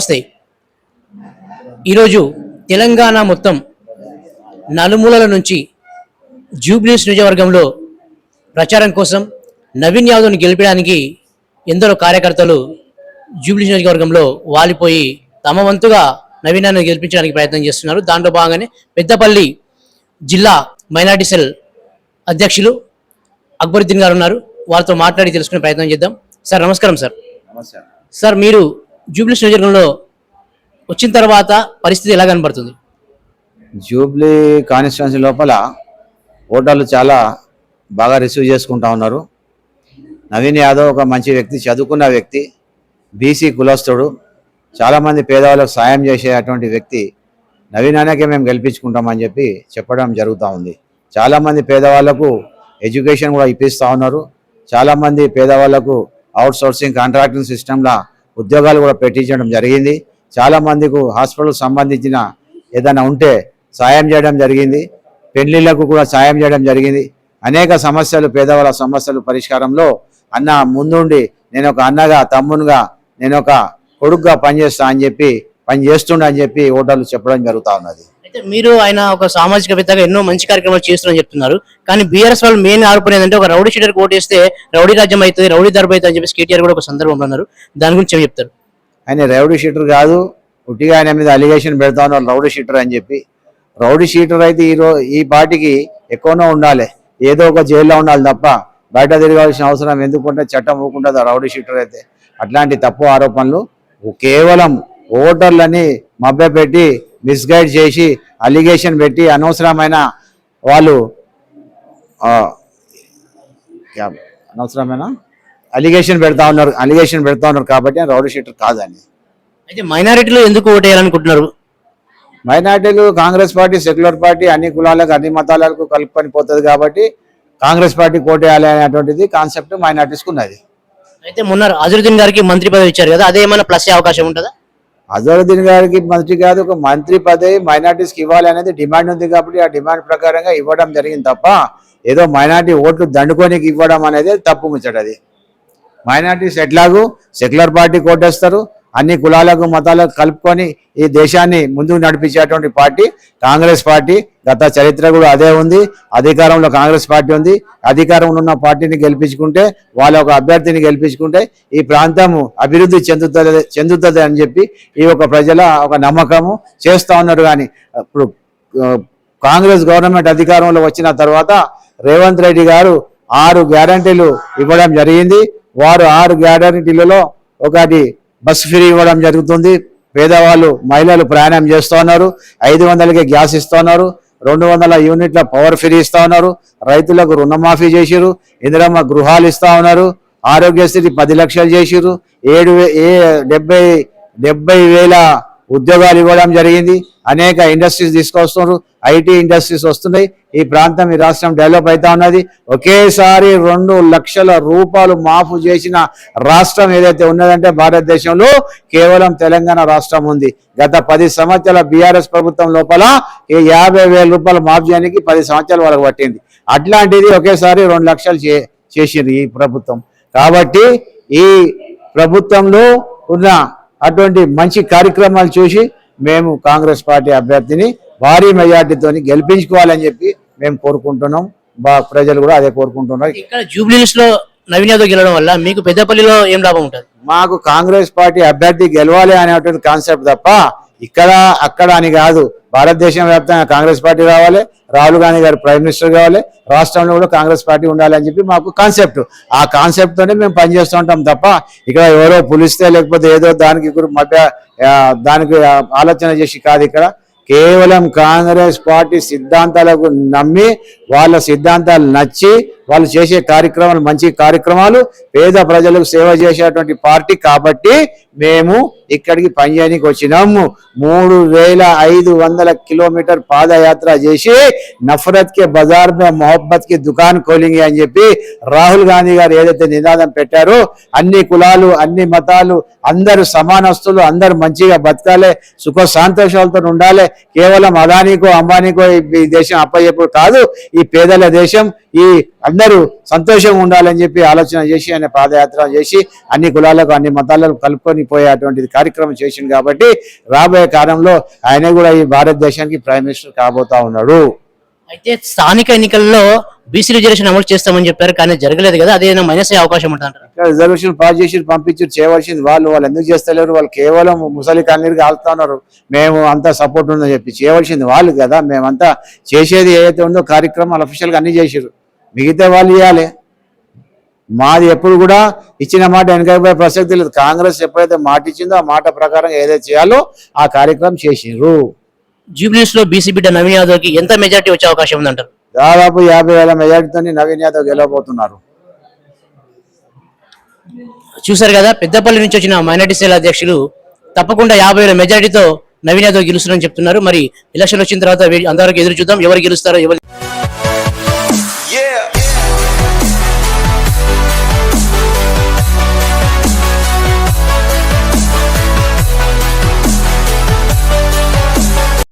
నమస్తే ఈరోజు తెలంగాణ మొత్తం నలుమూలల నుంచి జూబ్లీస్ నియోజకవర్గంలో ప్రచారం కోసం నవీన్ యాదవ్ని గెలిపడానికి ఎందరో కార్యకర్తలు జూబ్లీస్ నియోజకవర్గంలో వాలిపోయి తమ వంతుగా నవీనాన్ని గెలిపించడానికి ప్రయత్నం చేస్తున్నారు. దాంట్లో భాగంగానే పెద్దపల్లి జిల్లా మైనార్టీ సెల్ అధ్యక్షులు అక్బరుద్దీన్ గారు ఉన్నారు. వారితో మాట్లాడి తెలుసుకునే ప్రయత్నం చేద్దాం. సార్ నమస్కారం సార్. సార్ మీరు జూబ్లీస్ నియోజకవర్గంలో వచ్చిన తర్వాత పరిస్థితి ఎలా కనబడుతుంది? జూబ్లీ కాన్స్టిట్యున్సీ లోపల ఓటర్లు చాలా బాగా రిసీవ్ చేసుకుంటా ఉన్నారు. నవీన్ యాదవ్ ఒక మంచి వ్యక్తి చదువుకున్న వ్యక్తి బీసీ కులస్తుడు. చాలామంది పేదవాళ్ళకు సాయం చేసే అటువంటి వ్యక్తి నవీన్ అనేకే మేము గెలిపించుకుంటామని చెప్పి చెప్పడం జరుగుతూ ఉంది. చాలామంది పేదవాళ్ళకు ఎడ్యుకేషన్ కూడా ఇప్పిస్తూ ఉన్నారు. చాలామంది పేదవాళ్ళకు అవుట్ సోర్సింగ్ కాంట్రాక్టింగ్ సిస్టంలో ఉద్యోగాలు కూడా పెట్టించడం జరిగింది. చాలామందికి హాస్పిటల్ సంబంధించిన ఏదైనా ఉంటే సాయం చేయడం జరిగింది. పెళ్ళిళ్ళకు కూడా సాయం చేయడం జరిగింది. అనేక సమస్యలు పేదవాళ్ళ సమస్యలు పరిష్కారంలో అన్న ముందుండి నేను ఒక అన్నగా తమ్మునిగా నేను ఒక కొడుకుగా పనిచేస్తా అని చెప్పి పని చేస్తుండ అని చెప్పి ఓటర్లు చెప్పడం జరుగుతూ ఉన్నది. అయితే మీరు ఆయన ఒక సామాజికవేత్తగా ఎన్నో మంచి కార్యక్రమాలు చేస్తున్నారని చెప్తున్నారు. కానీ బీఆర్ఎస్ వాళ్ళు మెయిన్ ఆరోపణ ఏంటంటే ఒక రౌడీ షీటర్ ఓటేస్తే రౌడీ రాజ్యం అవుతుంది రౌడీ దర్బ అవుతుంది అని చెప్పి కేటీఆర్ కూడా ఒక సందర్భంలో అన్నారు దాని గురించి ఏం చెప్తారు? ఆయన రౌడీ షీటర్ కాదు ఉట్టిగా ఆయన మీద అలిగేషన్ పెడతా ఉన్నారు రౌడీ షీటర్ అని చెప్పి. రౌడీ షీటర్ అయితే ఈ రో ఈ పార్టీకి ఎక్కువనో ఉండాలి. ఏదో ఒక జైల్లో ఉండాలి తప్ప బయట తిరగాల్సిన అవసరం ఎందుకుంటే చట్టం ఊకుంటుంది రౌడీ షీటర్ అయితే. అట్లాంటి తప్పు ఆరోపణలు కేవలం ఓటర్లని మభ్యపెట్టి మిస్గైడ్ చేసి అలిగేషన్ పెట్టి అనవసరమైన వాళ్ళు అనవసరమైన అలిగేషన్ పెడతా ఉన్నారు అలిగేషన్ పెడతా ఉన్నారు కాబట్టి రౌడీ షీటర్ కాదని అయితే మైనారిటీలో ఎందుకు ఓటేయాలనుకుంటున్నారు మైనార్టీలు కాంగ్రెస్ పార్టీ సెక్యులర్ పార్టీ అన్ని కులాలకు అన్ని మతాలకు కలుపుకొని పోతుంది కాబట్టి కాంగ్రెస్ పార్టీ కోటేయాలి అనేటువంటిది కాన్సెప్ట్ మైనార్టీస్కి ఉన్నది. అయితే మొన్న అజరుద్దీన్ గారికి మంత్రి పదవి ఇచ్చారు కదా అదే ఏమైనా ప్లస్ అవకాశం ఉంటుందా? అజరుద్దీన్ గారికి మంత్రి కాదు ఒక మంత్రి పదవి మైనార్టీస్కి ఇవ్వాలి అనేది డిమాండ్ ఉంది కాబట్టి ఆ డిమాండ్ ప్రకారంగా ఇవ్వడం జరిగింది తప్ప ఏదో మైనార్టీ ఓట్లు దండుకోనికి ఇవ్వడం అనేది తప్పు ముచ్చటది. మైనార్టీస్ ఎట్లాగూ సెక్యులర్ పార్టీ కోటేస్తారు అన్ని కులాలకు మతాలకు కలుపుకొని ఈ దేశాన్ని ముందుకు నడిపించేటువంటి పార్టీ కాంగ్రెస్ పార్టీ. గత చరిత్ర కూడా అదే ఉంది. అధికారంలో కాంగ్రెస్ పార్టీ ఉంది. అధికారంలో ఉన్న పార్టీని గెలిపించుకుంటే వాళ్ళ ఒక అభ్యర్థిని గెలిపించుకుంటే ఈ ప్రాంతము అభివృద్ధి చెందుతుంది చెందుతుంది అని చెప్పి ఈ యొక్క ప్రజల ఒక నమ్మకము చేస్తూ ఉన్నారు. కానీ ఇప్పుడు కాంగ్రెస్ గవర్నమెంట్ అధికారంలో వచ్చిన తర్వాత రేవంత్ రెడ్డి గారు ఆరు గ్యారంటీలు ఇవ్వడం జరిగింది. వారు ఆరు గ్యారంటీలలో ఒకటి బస్సు ఫ్రీ ఇవ్వడం జరుగుతుంది. పేదవాళ్ళు మహిళలు ప్రయాణం చేస్తూ ఉన్నారు. ఐదు వందలకి గ్యాస్ ఇస్తున్నారు రెండు వందల యూనిట్ల పవర్ ఫ్రీ ఇస్తూ ఉన్నారు. రైతులకు రుణమాఫీ చేసిరు ఇందిరమ్మ గృహాలు ఇస్తా ఉన్నారు. ఆరోగ్యశ్రీ పది లక్షలు చేసిరు ఏడు వే- ఏ డెబ్బై డెబ్బై వేల ఉద్యోగాలు ఇవ్వడం జరిగింది. అనేక ఇండస్ట్రీస్ తీసుకొస్తున్నారు. ఐటీ ఇండస్ట్రీస్ వస్తున్నాయి. ఈ ప్రాంతం ఈ రాష్ట్రం డెవలప్ అవుతా ఉన్నది. ఒకేసారి రెండు లక్షల రూపాయలు మాఫు చేసిన రాష్ట్రం ఏదైతే ఉన్నదంటే భారతదేశంలో కేవలం తెలంగాణ రాష్ట్రం ఉంది. గత పది సంవత్సరాల బీఆర్ఎస్ ప్రభుత్వం లోపల ఈ యాభై వేల రూపాయలు మాఫ్ చేయడానికి పది సంవత్సరాల వరకు పట్టింది. అట్లాంటిది ఒకేసారి రెండు లక్షలు చే చేసింది ఈ ప్రభుత్వం. కాబట్టి ఈ ప్రభుత్వంలో ఉన్న అటువంటి మంచి కార్యక్రమాలు చూసి మేము కాంగ్రెస్ పార్టీ అభ్యర్థిని భారీ మెజార్టీతోని గెలిపించుకోవాలని చెప్పి మేము కోరుకుంటున్నాం. బా ప్రజలు కూడా అదే కోరుకుంటున్నారు. ఇక్కడ జూబ్లీస్లో నవీన్ యాదవ్ గెలవడం వల్ల మీకు పెద్దపల్లిలో ఏం లాభం ఉంటుంది? మాకు కాంగ్రెస్ పార్టీ అభ్యర్థి గెలవాలి అనేటువంటి కాన్సెప్ట్ తప్ప ఇక్కడ అక్కడ అని కాదు. భారతదేశం వ్యాప్తంగా కాంగ్రెస్ పార్టీ రావాలి రాహుల్ గాంధీ గారు ప్రైమ్ మినిస్టర్ కావాలి రాష్ట్రంలో కూడా కాంగ్రెస్ పార్టీ ఉండాలి అని చెప్పి మాకు కాన్సెప్ట్ ఆ కాన్సెప్ట్ తోనే మేము పనిచేస్తూ ఉంటాం తప్ప ఇక్కడ ఎవరో పులిస్తే లేకపోతే ఏదో దానికి మధ్య దానికి ఆలోచన చేసి కాదు ఇక్కడ. కేవలం కాంగ్రెస్ పార్టీ సిద్ధాంతాలకు నమ్మి వాళ్ళ సిద్ధాంతాలు నచ్చి వాళ్ళు చేసే కార్యక్రమాలు మంచి కార్యక్రమాలు పేద ప్రజలకు సేవ చేసేటువంటి పార్టీ కాబట్టి మేము ఇక్కడికి పనిచేయడానికి వచ్చినాము మూడు వేల ఐదు వందల కిలోమీటర్ పాదయాత్ర చేసి నఫరత్ కే బజార్ మే మొహబ్బత్కి దుకాన్ కోలింగి అని చెప్పి రాహుల్ గాంధీ గారు ఏదైతే నినాదం పెట్టారో అన్ని కులాలు అన్ని మతాలు అందరు సమానస్తులు అందరు మంచిగా బతకాలి సుఖ సంతోషాలతో ఉండాలి. కేవలం అదానికో అంబానీకో ఈ- ఈ దేశం అప్పయ్యప్పుడు కాదు ఈ పేదల దేశం ఈ అందరూ సంతోషంగా ఉండాలని చెప్పి ఆలోచన చేసి ఆయన పాదయాత్ర చేసి అన్ని కులాలకు అన్ని మతాలకు కలుపుకొని పోయేటువంటి కార్యక్రమం చేసింది కాబట్టి రాబోయే కాలంలో ఆయన కూడా ఈ భారతదేశానికి ప్రైమ్ మినిస్టర్ కాబోతా ఉన్నాడు. అయితే స్థానిక ఎన్నికల్లో బీసీ రిజర్వేషన్ అమలు చేస్తామని చెప్పారు కానీ జరగలేదు కదా అదేనా మైనస్ అయ్యే అవకాశం ఇక్కడ రిజర్వేషన్ పాస్ చేసి పంపించి చేయవలసింది వాళ్ళు వాళ్ళు ఎందుకు చేస్తలేరు వాళ్ళు కేవలం ముసలి కన్నీరు కాలుతా ఉన్నారు. మేము అంతా సపోర్ట్ ఉందని చెప్పి చేయవలసింది వాళ్ళు కదా మేమంతా చేసేది ఏదైతే ఉందో కార్యక్రమాలు అఫీషియల్గా అన్ని చేసారు మిగతా వాళ్ళు ఇవ్వాలి మాది ఎప్పుడు కూడా ఇచ్చిన మాట వెనకపోయే ప్రసక్తి లేదు. కాంగ్రెస్ ఎప్పుడైతే మాట ఇచ్చిందో ఆ మాట ప్రకారం ఏదైతే చేయాలో ఆ కార్యక్రమం చేసిండ్రు జూబ్లీస్లో బీసీ బిడ్డ నవీన్ యాదవ్కి ఎంత మెజారిటీ వచ్చే అవకాశం ఉందంటారు? దాదాపు యాభై వేల మెజార్టీతో నవీన్ యాదవ్ గెలవబోతున్నారు. చూశారు కదా పెద్దపల్లి నుంచి వచ్చిన మైనార్టీ సెల్ అధ్యక్షులు తప్పకుండా యాభై వేల మెజారిటీతో నవీన్ యాదవ్ గెలుస్తారని చెప్తున్నారు. మరి ఎలక్షన్ వచ్చిన తర్వాత అందరికి ఎదురు చూద్దాం. ఎవరు గెలుస్తారో ఎవరు Yeah.